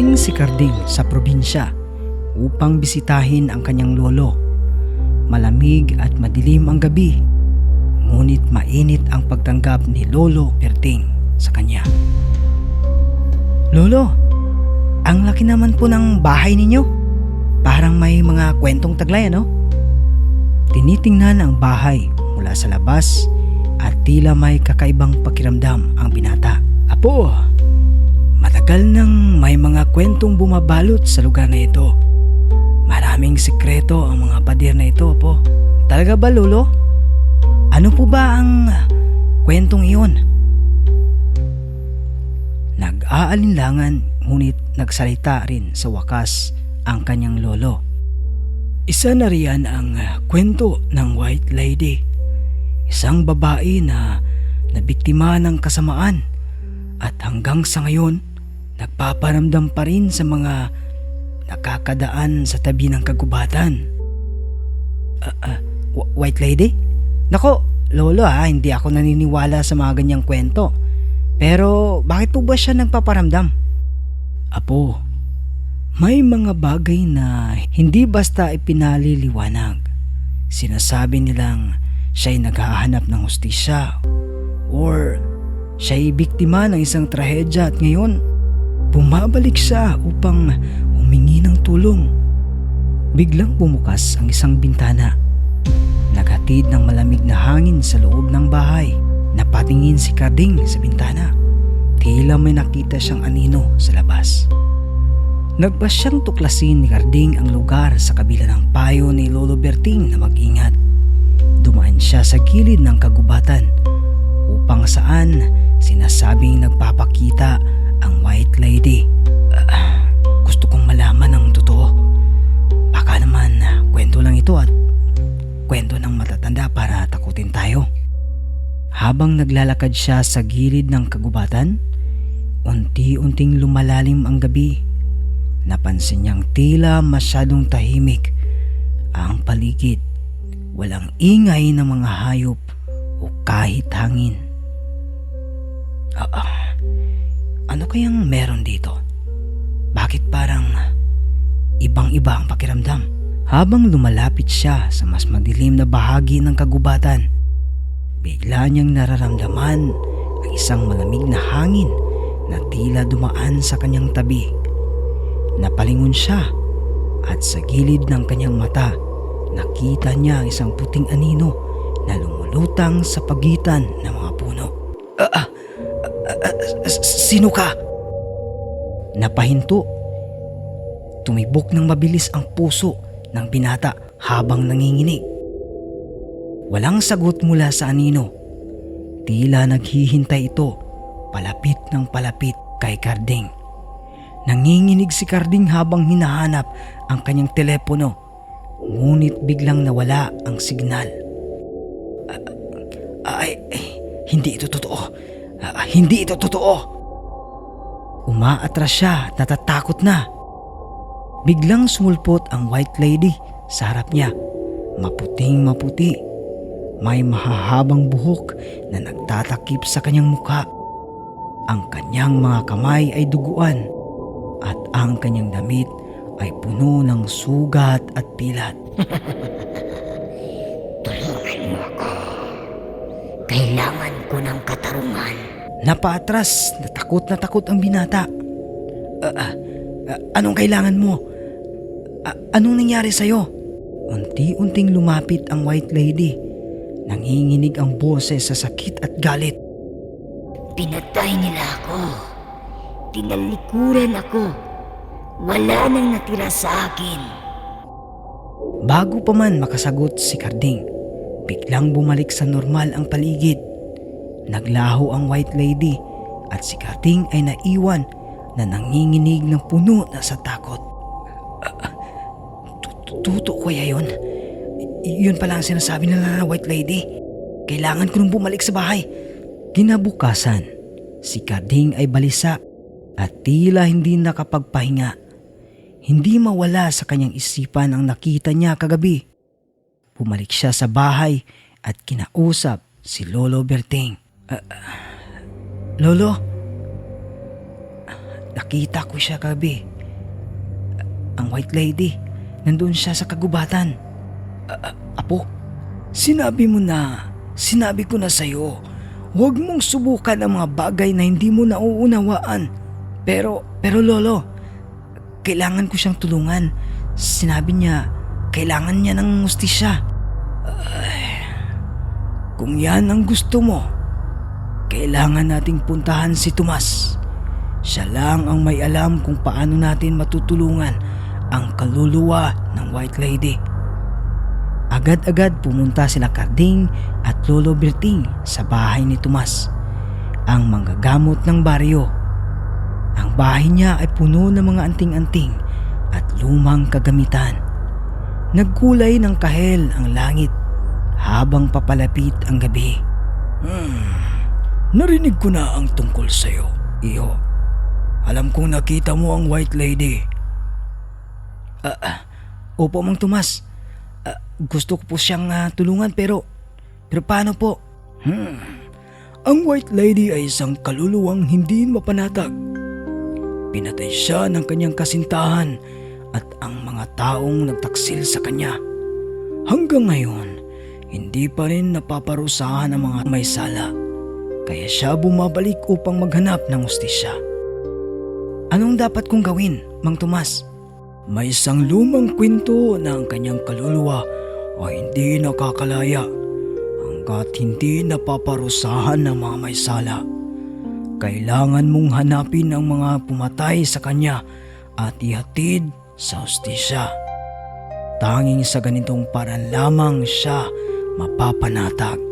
Dumating si Carding sa probinsya upang bisitahin ang kanyang lolo. Malamig at madilim ang gabi, ngunit mainit ang pagtanggap ni Lolo Berting sa kanya. Lolo, ang laki naman po ng bahay ninyo. Parang may mga kwentong taglay, ano? Tinitingnan ang bahay mula sa labas at tila may kakaibang pakiramdam ang binata. Apo, matagal nang may mga kwentong bumabalot sa lugar na ito. Maraming sikreto ang mga pader na ito, po. Talaga ba, Lolo? Ano po ba ang kwentong iyon? Nag-aalinlangan ngunit nagsalita rin sa wakas ang kanyang lolo. Isa na riyan ang kwento ng White Lady. Isang babae na nabiktima ng kasamaan at hanggang sa ngayon nagpaparamdam pa rin sa mga nakakadaan sa tabi ng kagubatan. Ah, ah, Wh- White Lady? Nako, lolo ha, hindi ako naniniwala sa mga ganyang kwento. Pero bakit po ba siya nagpaparamdam? Apo, may mga bagay na hindi basta ipinaliliwanag. Sinasabi nilang siya'y naghahanap ng hustisya or siya'y biktima ng isang trahedya at ngayon bumabalik siya upang humingi ng tulong. Biglang bumukas ang isang bintana. Naghatid ng malamig na hangin sa loob ng bahay. Napatingin si Karding sa bintana. Tila may nakita siyang anino sa labas. Nagpas siyang tuklasin ni Karding ang lugar sa kabila ng payo ni Lolo Berting na mag-ingat. Dumaan siya sa gilid ng kagubatan upang saan sinasabing nagpapakita ang White Lady. Ah, gusto kong malaman ang totoo. Baka naman ah, kwento lang ito at kwento ng matatanda para takutin tayo. Habang naglalakad siya sa gilid ng kagubatan, unti-unting lumalalim ang gabi. Napansin niyang tila masyadong tahimik ang paligid. Walang ingay ng mga hayop o kahit hangin. Ah, ah, ano kayang meron dito? Bakit parang ibang-iba ang pakiramdam? Habang lumalapit siya sa mas madilim na bahagi ng kagubatan, bigla niyang nararamdaman ang isang malamig na hangin na tila dumaan sa kanyang tabi. Napalingon siya at sa gilid ng kanyang mata nakita niya ang isang puting anino na lumulutang sa pagitan ng sino ka? Napahinto. Tumibok ng mabilis ang puso ng binata habang nanginginig. Walang sagot mula sa anino. Tila naghihintay ito palapit ng palapit kay Carding. Nanginginig si Carding habang hinahanap ang kanyang telepono. Ngunit biglang nawala ang signal. Ah, Ay, ay, hindi ito totoo. Ah, hindi ito totoo. Umaatras siya at natatakot na. Biglang sumulpot ang white lady sa harap niya. Maputing maputi. May mahahabang buhok na nagtatakip sa kanyang mukha. Ang kanyang mga kamay ay duguan at ang kanyang damit ay puno ng sugat at pilat. Tulungan mo ako. Kailangan ko ng katarungan. Napaatras, natakot na takot ang binata. Ah, ah, ah, anong kailangan mo? Ah, anong nangyari sa'yo? Unti-unting lumapit ang white lady. Nanginginig ang boses sa sakit at galit. Pinatay nila ako. Tinalikuran ako. Wala nang natira sa akin. Bago pa man makasagot si Carding, biglang bumalik sa normal ang paligid. Naglaho ang white lady at si Carding ay naiwan na nanginginig ng puno na sa takot. Tu- Tuto kaya yun? Yun pala ang sinasabi nila na white lady. Kailangan ko nung bumalik sa bahay. Kinabukasan, si Carding ay balisa at tila hindi nakapagpahinga. Hindi mawala sa kanyang isipan ang nakita niya kagabi. Pumalik siya sa bahay at kinausap si Lolo Berting. "Ah, ah, Lolo, nakita ko siya gabi. Ang white lady, nandun siya sa kagubatan. Apo, sinabi mo na, sinabi ko na sa'yo, huwag mong subukan ang mga bagay na hindi mo nauunawaan. Pero, pero lolo, kailangan ko siyang tulungan. Sinabi niya, kailangan niya ng mustisya. Ay, kung yan ang gusto mo, kailangan nating puntahan si Tomas. Siya lang ang may alam kung paano natin matutulungan ang kaluluwa ng White Lady. Agad-agad pumunta sila Carding at Lolo Berting sa bahay ni Tomas, ang manggagamot ng baryo. Ang bahay niya ay puno ng mga anting-anting at lumang kagamitan. Nagkulay ng kahel ang langit habang papalapit ang gabi. Hmm, narinig ko na ang tungkol sa'yo, Iho. Alam kong nakita mo ang White Lady. Ah, ah, opo, Mang Tomas. Ah, gusto ko po siyang ah, tulungan pero... Pero paano po? Hmm, ang White Lady ay isang kaluluwang hindi mapanatag. Pinatay siya ng kanyang kasintahan at ang mga taong nagtaksil sa kanya. Hanggang ngayon, hindi pa rin napaparusahan ang mga may sala. Kaya siya bumabalik upang maghanap ng ustisya. Anong dapat kong gawin, Mang Tomas? May isang lumang kwento na ang kanyang kaluluwa ay hindi nakakalaya hanggat hindi napaparusahan ng mga may sala. Kailangan mong hanapin ang mga pumatay sa kanya at ihatid sa ustisya. Tanging sa ganitong paraan lamang siya mapapanatag.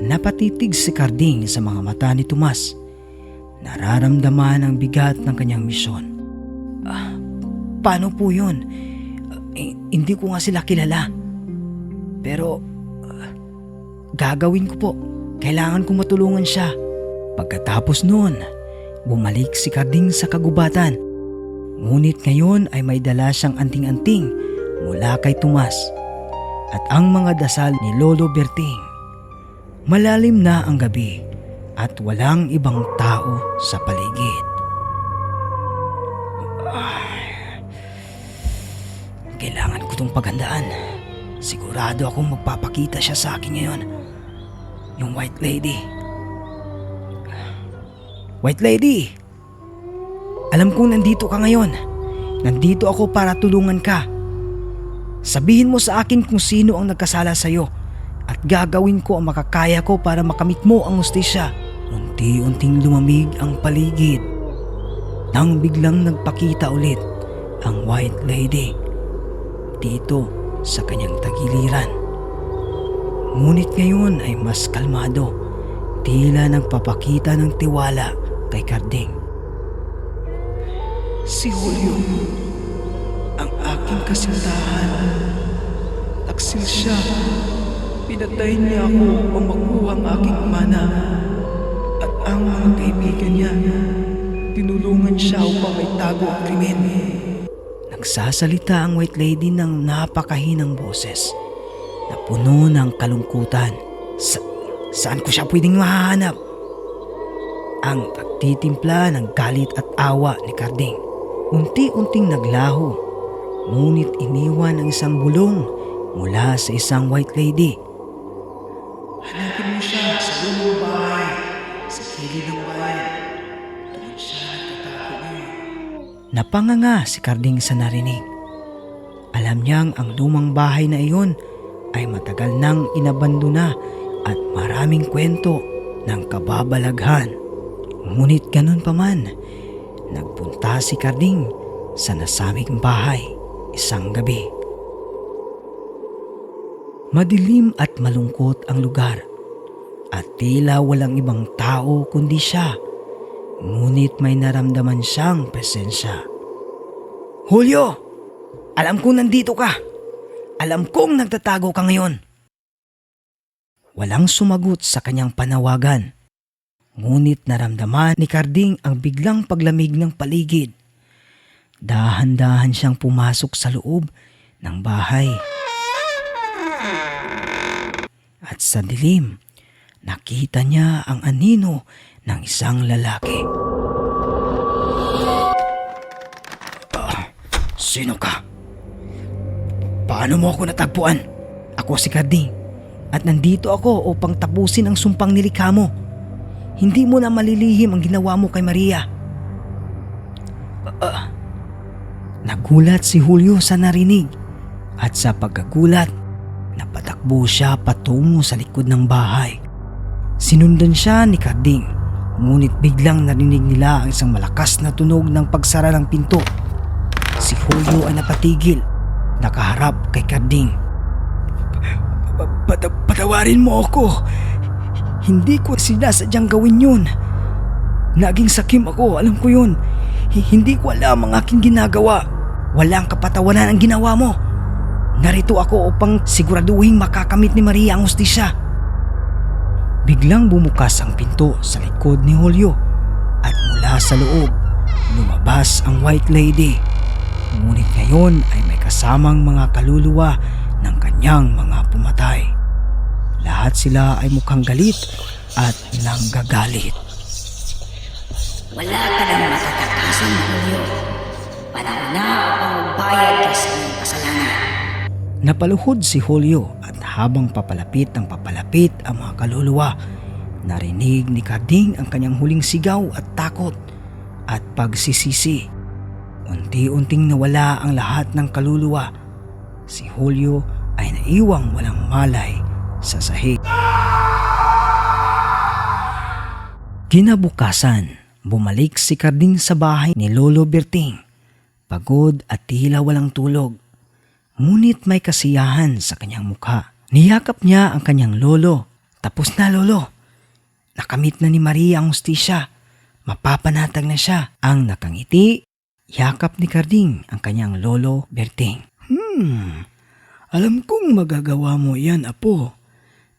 Napatitig si Carding sa mga mata ni Tomas. Nararamdaman ang bigat ng kanyang misyon. Ah, paano po yun? Eh, hindi ko nga sila kilala. Pero ah, gagawin ko po. Kailangan kong matulungan siya. Pagkatapos noon, bumalik si Carding sa kagubatan. Ngunit ngayon ay may dala siyang anting-anting mula kay Tomas at ang mga dasal ni Lolo Berting. Malalim na ang gabi at walang ibang tao sa paligid. Kailangan ko itong paghandaan. Sigurado akong magpapakita siya sa akin ngayon. Yung White Lady. White Lady! Alam kong nandito ka ngayon. Nandito ako para tulungan ka. Sabihin mo sa akin kung sino ang nagkasala sa iyo at gagawin ko ang makakaya ko para makamit mo ang ustisya. Unti-unting lumamig ang paligid. Nang biglang nagpakita ulit ang White Lady dito sa kanyang tagiliran. Ngunit ngayon ay mas kalmado. Tila nagpapakita ng tiwala kay Carding. Si Julio, ang aking kasintahan. Taksil siya. Pinatay niya ako upang makuha ang aking mana. At ang mga kaibigan niya, tinulungan siya upang may tago ang krimen. Nagsasalita ang white lady ng napakahinang boses na puno ng kalungkutan. Sa, saan ko siya pwedeng mahanap? Ang pagtitimpla ng galit at awa ni Carding. Unti-unting naglaho, ngunit iniwan ang isang bulong mula sa isang white lady. Hanapin mo siya sa lumang bahay, sa kilid ng bayan. Doon siya nagtatago ngayon. Napanganga si Carding sa narinig. Alam niyang ang lumang bahay na iyon ay matagal nang inabandona at maraming kwento ng kababalaghan. Ngunit ganun pa man, nagpunta si Carding sa nasabing bahay isang gabi. Madilim at malungkot ang lugar at tila walang ibang tao kundi siya. Ngunit may naramdaman siyang presensya. Julio! Alam kong nandito ka! Alam kong nagtatago ka ngayon! Walang sumagot sa kanyang panawagan. Ngunit naramdaman ni Carding ang biglang paglamig ng paligid. Dahan-dahan siyang pumasok sa loob ng bahay. At sa dilim, nakita niya ang anino ng isang lalaki. Sino ka? Paano mo ako natagpuan? Ako si Carding at nandito ako upang tapusin ang sumpang nilikha mo. Hindi mo na malilihim ang ginawa mo kay Maria. Ah. Nagulat si Julio sa narinig at sa pagkagulat, napatakbo siya patungo sa likod ng bahay. Sinundan siya ni Carding, ngunit biglang narinig nila ang isang malakas na tunog ng pagsara ng pinto. Si Julio ay napatigil, nakaharap kay Carding. Pata- patawarin mo ako. Hindi ko sinasadyang gawin yun. Naging sakim ako, alam ko yun. Hindi ko alam ang aking ginagawa. Walang kapatawanan ang ginawa mo. Narito ako upang siguraduhin makakamit ni Maria ang ustisya. Biglang bumukas ang pinto sa likod ni Julio at mula sa loob, lumabas ang White Lady. Ngunit ngayon ay may kasamang mga kaluluwa ng kanyang mga pumatay. Lahat sila ay mukhang galit at nanggagalit. Wala ka nang matatakasan, Julio. Panahon na upang magbayad ka sa iyong kasalanan. Napaluhod si Julio at habang papalapit ang papalapit ang mga kaluluwa, narinig ni Carding ang kanyang huling sigaw at takot at pagsisisi. Unti-unting nawala ang lahat ng kaluluwa. Si Julio ay naiwang walang malay sa sahig. Kinabukasan, bumalik si Carding sa bahay ni Lolo Berting. Pagod at tila walang tulog. Ngunit may kasiyahan sa kanyang mukha. Niyakap niya ang kanyang lolo. Tapos na lolo. Nakamit na ni Maria ang ustisya. Mapapanatag na siya. Ang nakangiti, yakap ni Carding ang kanyang lolo Berting. Hmm, alam kong magagawa mo yan, apo.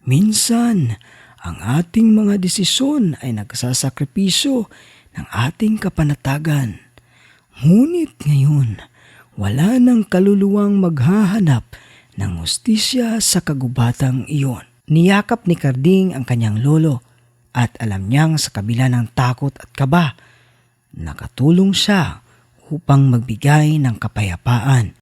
Minsan, ang ating mga desisyon ay nagsasakripisyo ng ating kapanatagan. Ngunit ngayon, wala nang kaluluwang maghahanap ng hustisya sa kagubatang iyon. Niyakap ni Carding ang kanyang lolo at alam niyang sa kabila ng takot at kaba, nakatulong siya upang magbigay ng kapayapaan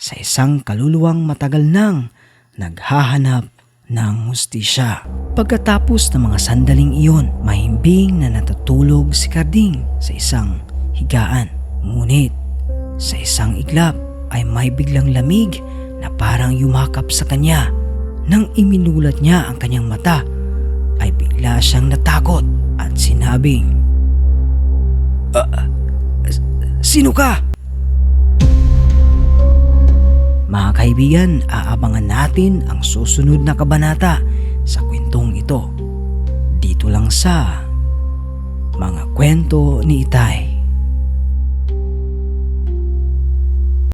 sa isang kaluluwang matagal nang naghahanap ng hustisya. Pagkatapos ng mga sandaling iyon, mahimbing na natutulog si Carding sa isang higaan. Ngunit sa isang iglap ay may biglang lamig na parang yumakap sa kanya. Nang iminulat niya ang kanyang mata, ay bigla siyang natakot at sinabing, "Ah, s- sino ka? Mga kaibigan, aabangan natin ang susunod na kabanata sa kwentong ito. Dito lang sa mga kwento ni Itay.